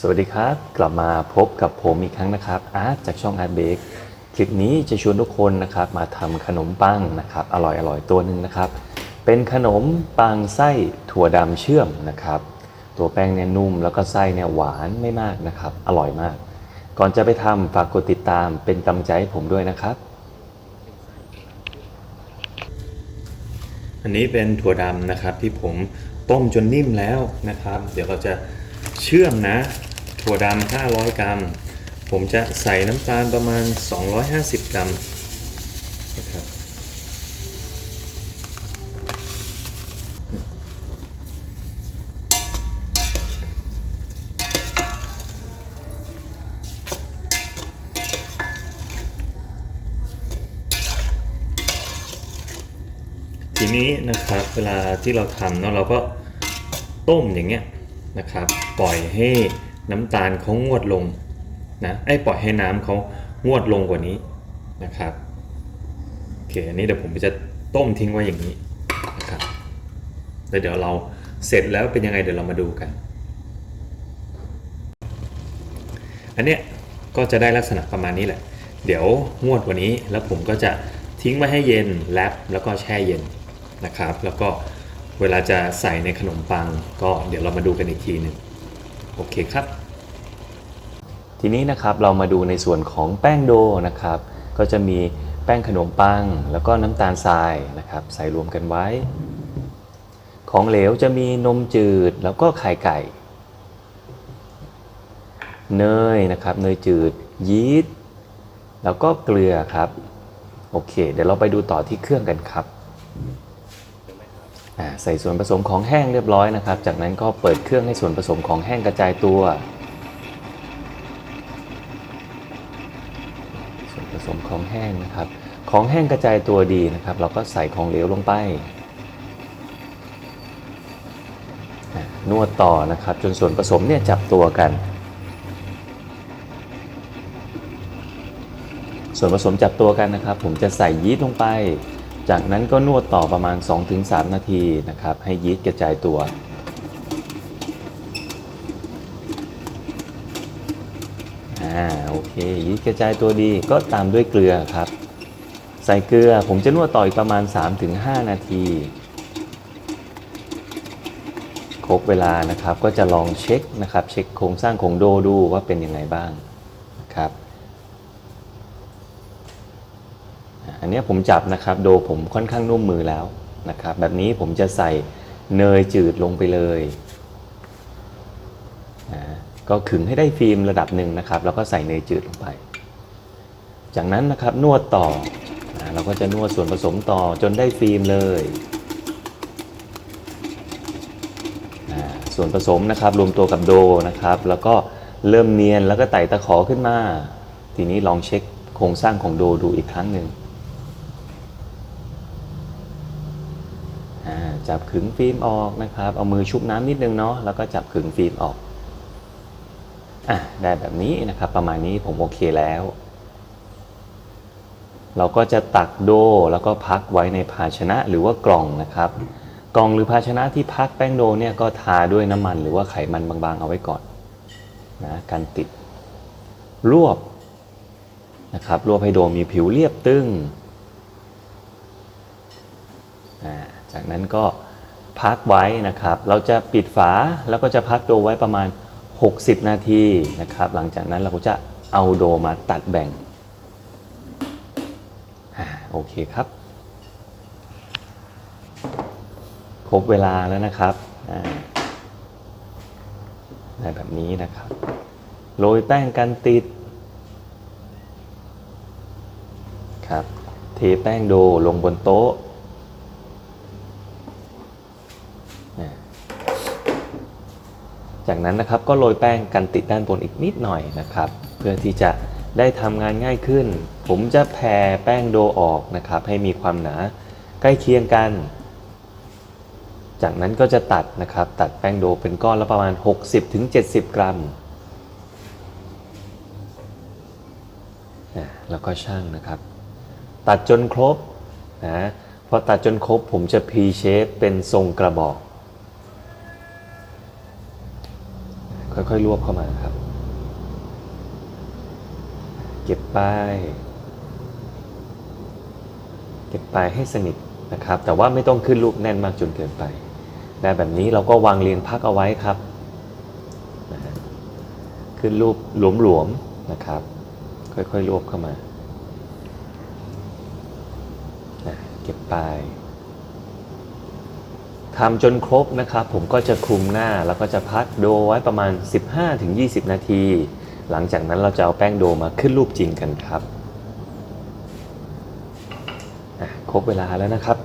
สวัสดีครับ กลับมาพบกับผมอีกครั้งนะครับอาร์ตจากช่องอาร์ตเบกคลิปนี้จะชวนทุกคนนะครับมาทำขนมปังนะครับอร่อยอร่อยตัวหนึ่งนะครับ เป็นขนมปังไส้ถั่วดำเชื่อมนะครับ ตัวแป้งเนี่ยนุ่มแล้วก็ไส้เนี่ยหวานไม่มากนะครับ อร่อยมาก ก่อนจะไปทำฝากกดติดตามเป็นกำลังใจให้ผมด้วยนะครับ อันนี้เป็นถั่วดำนะครับที่ผมต้มจนนิ่มแล้วนะครับ เดี๋ยวเราจะ เชื่อมนะ ถั่วดำ500 กรัม ผมจะใส่น้ำตาลประมาณ 250 กรัมนะครับทีนี้นะครับเวลาที่เราทำเนาะเราก็ต้มอย่างเงี้ย นะครับ ปล่อยให้น้ำตาลเขางวดลงนะไอ้ปล่อยให้น้ำเขางวดลงกว่านี้นะครับโอเคอันนี้เดี๋ยวผมจะต้มทิ้งไว้อย่างนี้นะครับแล้วเดี๋ยวเราเสร็จแล้วเป็นยังไงเดี๋ยวเรามาดูกัน อันเนี้ยก็จะได้ลักษณะประมาณนี้แหละ เดี๋ยวงวดกว่านี้แล้วผมก็จะทิ้งไว้ให้เย็นแรปแล้วก็แช่เย็นนะครับ แล้วก็ เวลาจะใส่ในขนมปังก็เดี๋ยวเรามาดูกันอีกทีหนึ่งโอเคครับ ทีนี้นะครับเรามาดูในส่วนของแป้งโดนะครับ ก็จะมีแป้งขนมปัง แล้วก็น้ำตาลทรายนะครับ ใส่รวมกันไว้ ของเหลวจะมีนมจืดแล้วก็ไข่ไก่ เนยนะครับเนยจืดยีสต์แล้วก็เกลือครับ โอเค เดี๋ยวเราไปดูต่อที่เครื่องกันครับ ใส่ส่วนผสมของแห้งเรียบร้อยนะครับ จากนั้นก็เปิดเครื่องให้ส่วนผสมของแห้งกระจายตัว ส่วนผสมของแห้งนะครับ ของแห้งกระจายตัวดีนะครับ เราก็ใส่ของเหลวลงไป นวดต่อนะครับจนส่วนผสมเนี่ยจับตัวกัน ส่วนผสมจับตัวกันนะครับ ผมจะใส่ยีสต์ลงไป จากนั้นก็นวดต่อประมาณ 2-3 นาทีนะครับ ให้ยีสต์กระจายตัว อ่าโอเคยีสต์กระจายตัวดีก็ตามด้วยเกลือครับ ใส่เกลือผมจะนวดต่ออีกประมาณ 3-5 นาทีครบเวลานะครับก็จะลองเช็คนะครับ เช็คโครงสร้างของโดดูว่าเป็นยังไงบ้างครับ อันเนี้ยผมจับนะครับโดผมค่อนข้างนุ่มมือแล้วนะครับ แบบนี้ผมจะใส่เนยจืดลงไปเลยนะก็ขึงให้ได้ฟิล์มระดับหนึ่งนะครับ แล้วก็ใส่เนยจืดลงไป จากนั้นนะครับนวดต่อนะเราก็จะนวดส่วนผสมต่อจนได้ฟิล์มเลยอ่าส่วนผสมนะครับรวมตัวกับโดนะครับ แล้วก็เริ่มเนียนแล้วก็ไต่ตะขอขึ้นมา ทีนี้ลองเช็คโครงสร้างของโดดูอีกครั้งหนึ่ง อ่า จับขึงฟิล์มออกนะครับ เอามือชุบน้ำนิดนึงเนาะ แล้วก็จับขึงฟิล์มออกอะได้แบบนี้นะครับ ประมาณนี้ผมโอเคแล้ว เราก็จะตักโดแล้วก็พักไว้ในภาชนะหรือว่ากล่องนะครับ กล่องหรือภาชนะที่พักแป้งโดเนี่ยก็ทาด้วยน้ำมันหรือว่าไขมันบางๆ เอาไว้ก่อนนะการติดรวบนะครับรวบให้โดมีผิวเรียบตึงอ่า จากนั้นก็พักไว้นะครับ เราจะปิดฝาแล้วก็จะพักโดไว้ประมาณ 60 นาทีนะครับ หลังจากนั้นเราก็จะเอาโดมาตัดแบ่งอโอเคครับ ครบเวลาแล้วนะครับได้แบบนี้นะครับ โรยแป้งกันติดครับ เทแป้งโดลงบนโต๊ะ จากนั้นนะครับก็โรยแป้งกันติดด้านบนอีกนิดหน่อยนะครับ เพื่อที่จะได้ทำงานง่ายขึ้น ผมจะแผ่แป้งโดออกนะครับ ให้มีความหนาใกล้เคียงกัน จากนั้นก็จะตัดนะครับ ตัดแป้งโดเป็นก้อนละประมาณ 60-70 กรัมแล้วก็ช่างนะครับ ตัดจนครบนะพอตัดจนครบผมจะ P shape เป็นทรงกระบอก ค่อยๆรวบเข้ามาครับ เก็บปลาย เก็บปลายให้สนิทนะครับ แต่ว่าไม่ต้องขึ้นรูปแน่นมากจนเกินไปได้แบบนี้เราก็วางเรียงพักเอาไว้ครับนะฮะขึ้นรูปหลวมๆนะครับ ค่อยๆรวบเข้ามานะเก็บปลาย ทำจนครบนะครับ ผมก็จะคลุมหน้าแล้วก็จะพักโดไว้ประมาณ 15-20 นาที หลังจากนั้นเราจะเอาแป้งโดมาขึ้นรูปจริงกันครับครบเวลาแล้วนะครับ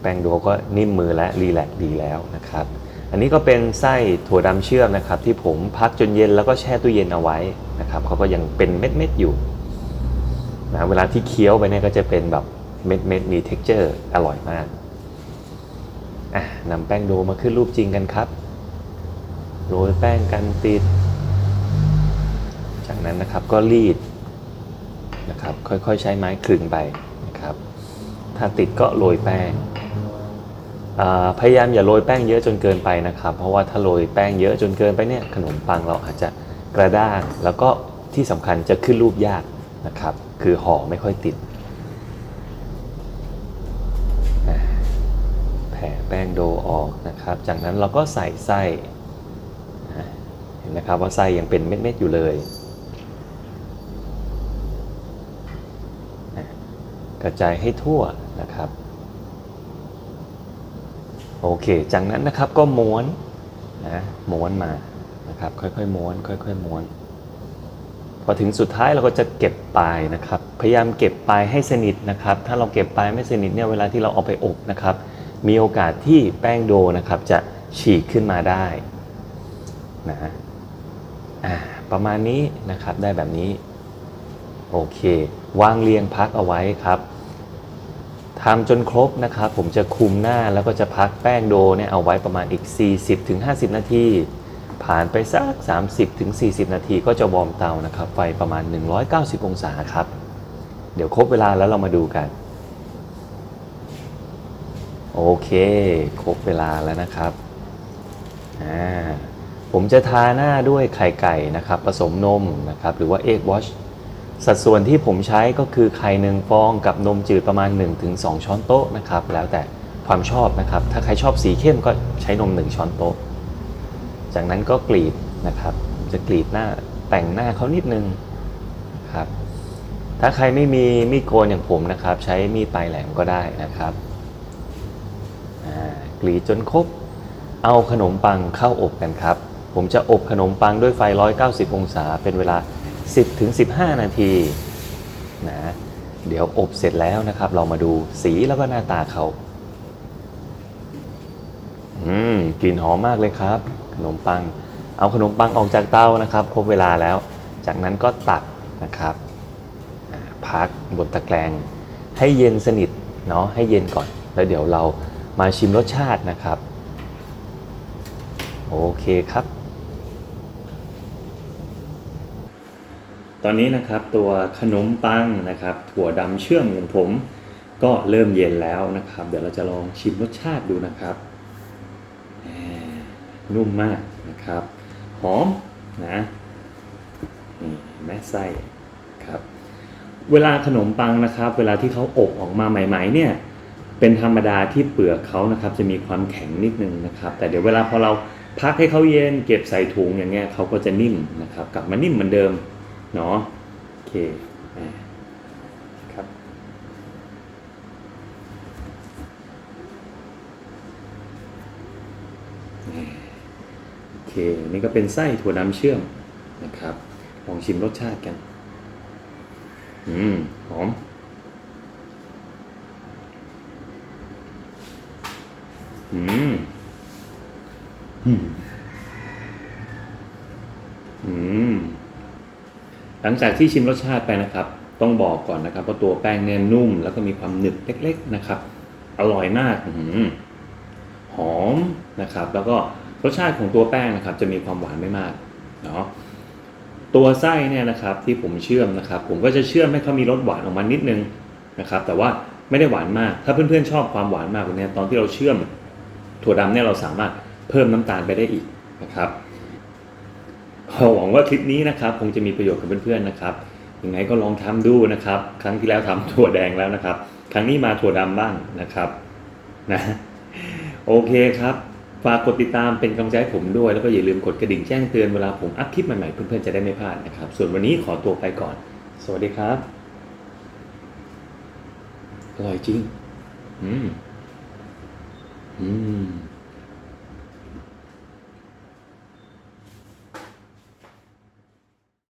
แป้งโดก็นิ่มมือและรีแลกซ์ดีแล้วนะครับ อันนี้ก็เป็นไส้ถั่วดำเชื่อมนะครับ ที่ผมพักจนเย็นแล้วก็แช่ตู้เย็นเอาไว้นะครับเขาก็ยังเป็นเม็ดๆอยู่นะเวลาที่เคี้ยวไปเนี่ยก็จะเป็นแบบ เม็ดๆมี t e x t อร์อร่อยมากอะนำแป้งโดมาขึ้นรูปจริงกันครับโรยแป้งกันติด จากนั้นนะครับก็รีดนะครับค่อยๆใช้ไม้คลึงไปนะครับถ้าติดก็โรยแป้งพยายามอย่าโรยแป้งเยอะจนเกินไปนะครับ เพราะว่าถ้าโรยแป้งเยอะจนเกินไปเนี่ยขนมปังเราอาจจะกระด้าง แล้วก็ที่สำคัญจะขึ้นรูปยากนะครับ คือห่อไม่ค่อยติดอ่าแผ่แป้งโดออกนะครับ จากนั้นเราก็ใส่ไส้เห็นนะครับว่าไส้ยังเป็นเม็ดๆอยู่เลย กระจายให้ทั่วนะครับ โอเค จากนั้นนะครับก็ม้วนนะม้วนมานะครับค่อยๆม้วนค่อยๆม้วนพอถึงสุดท้ายเราก็จะเก็บปลายนะครับ พยายามเก็บปลายให้สนิทนะครับ ถ้าเราเก็บปลายไม่สนิทเนี่ยเวลาที่เราเอาไปอบนะครับ มีโอกาสที่แป้งโดนะครับจะฉีกขึ้นมาได้นะประมาณนี้นะครับได้แบบนี้ โอเค วางเรียงพักเอาไว้ครับทำจนครบนะครับ ผมจะคุมหน้าแล้วก็จะพักแป้งโดเนี่ยเอาไว้ประมาณอีก 40-50 นาที ผ่านไปสัก 30-40 นาทีก็จะวอร์มเตานะครับ ไฟประมาณ 190 องศาครับ เดี๋ยวครบเวลาแล้วเรามาดูกัน โอเค ครบเวลาแล้วนะครับผมจะทาหน้าด้วยไข่ไก่นะครับ ผสมนมนะครับ หรือว่าเอ็กวอชสัดส่วนที่ผมใช้ก็คือไข่หนึ่งฟองกับนมจืดประมาณ 1-2 ช้อนโต๊ะนะครับ แล้วแต่ความชอบนะครับ ถ้าใครชอบสีเข้มก็ใช้นม 1 ช้อนโต๊ะ จากนั้นก็กรีดนะครับจะกรีดหน้าแต่งหน้าเขานิดนึงครับ ถ้าใครไม่มีมีดโกนอย่างผมนะครับ ใช้มีดปลายแหลมก็ได้นะครับ กรีดจนครบเอาขนมปังเข้าอบกันครับ ผมจะอบขนมปังด้วยไฟ 190 องศา เป็นเวลา 10-15 นาทีนะเดี๋ยวอบเสร็จแล้วนะครับ เรามาดูสีแล้วก็หน้าตาเขาอืมกลิ่นหอมมากเลยครับ ขนมปัง เอาขนมปังออกจากเตานะครับ ครบเวลาแล้ว จากนั้นก็ตักนะครับพักบนตะแกรงให้เย็นสนิทเนาะให้เย็นก่อน แล้วเดี๋ยวเรา มาชิมรสชาตินะครับ โอเคครับ ตอนนี้นะครับตัวขนมปังนะครับ ถั่วดำเชื่อมของผมก็เริ่มเย็นแล้วนะครับ เดี๋ยวเราจะลองชิมรสชาติดูนะครับนุ่มมากนะครับหอมนะนี่แม่ไส้ครับ เวลาขนมปังนะครับ เวลาที่เขาอบออกมาใหม่ ๆ เนี่ย เป็นธรรมดาที่เปลือกเขานะครับจะมีความแข็งนิดนึงนะครับ แต่เดี๋ยวเวลาพอเราพักให้เขาเย็นเก็บใส่ถุงอย่างเงี้ยเขาก็จะนิ่มนะครับ กลับมานิ่มเหมือนเดิมเนาะโอเคครับโอเคนี่ก็เป็นไส้ถั่วน้ำเชื่อมนะครับ ลองชิมรสชาติกัน อืม หอม อืม อืม อืม หลังจากที่ชิมรสชาติไปนะครับ ต้องบอกก่อนนะครับว่าตัวแป้งเนี่ยนุ่ม แล้วก็มีความหนึบเล็ก ๆนะครับ อร่อยมากอืหอหอมนะครับ แล้วก็รสชาติของตัวแป้งนะครับ จะมีความหวานไม่มากเนาะตัวไส้เนี่ยนะครับที่ผมเชื่อมนะครับ ผมก็จะเชื่อมให้เขามีรสหวานออกมานิดนึงนะครับ แต่ว่าไม่ได้หวานมาก ถ้าเพื่อนๆชอบความหวานมากกว่านี้ตอนที่เราเชื่อม ถั่วดำเนี่ยเราสามารถเพิ่มน้ำตาลไปได้อีกนะครับหวังว่าคลิปนี้นะครับคงจะมีประโยชน์กับเพื่อนๆนะครับยังไงก็ลองทำดูนะครับ ครั้งที่แล้วทำถั่วแดงแล้วนะครับ ครั้งนี้มาถั่วดำบ้างนะครับนะโอเคครับฝากกดติดตามเป็นกำลังใจผมด้วย แล้วก็อย่าลืมกดกระดิ่งแจ้งเตือนเวลาผมอัพคลิปใหม่ๆเพื่อนๆจะได้ไม่พลาดนะครับ ส่วนวันนี้ขอตัวไปก่อน สวัสดีครับ อร่อยจริง อืม อืม